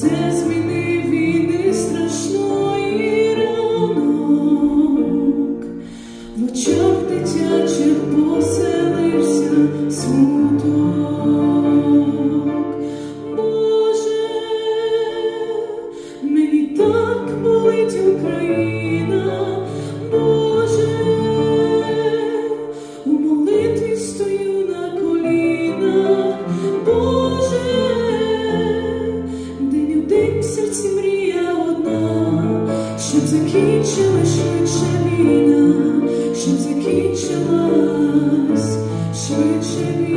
Все зміни війни страшної ранок, в очах дитячих поселився смуток. Боже, мені так болить Україна. закінчила швидше війна, щоб закінчилась швидше війна.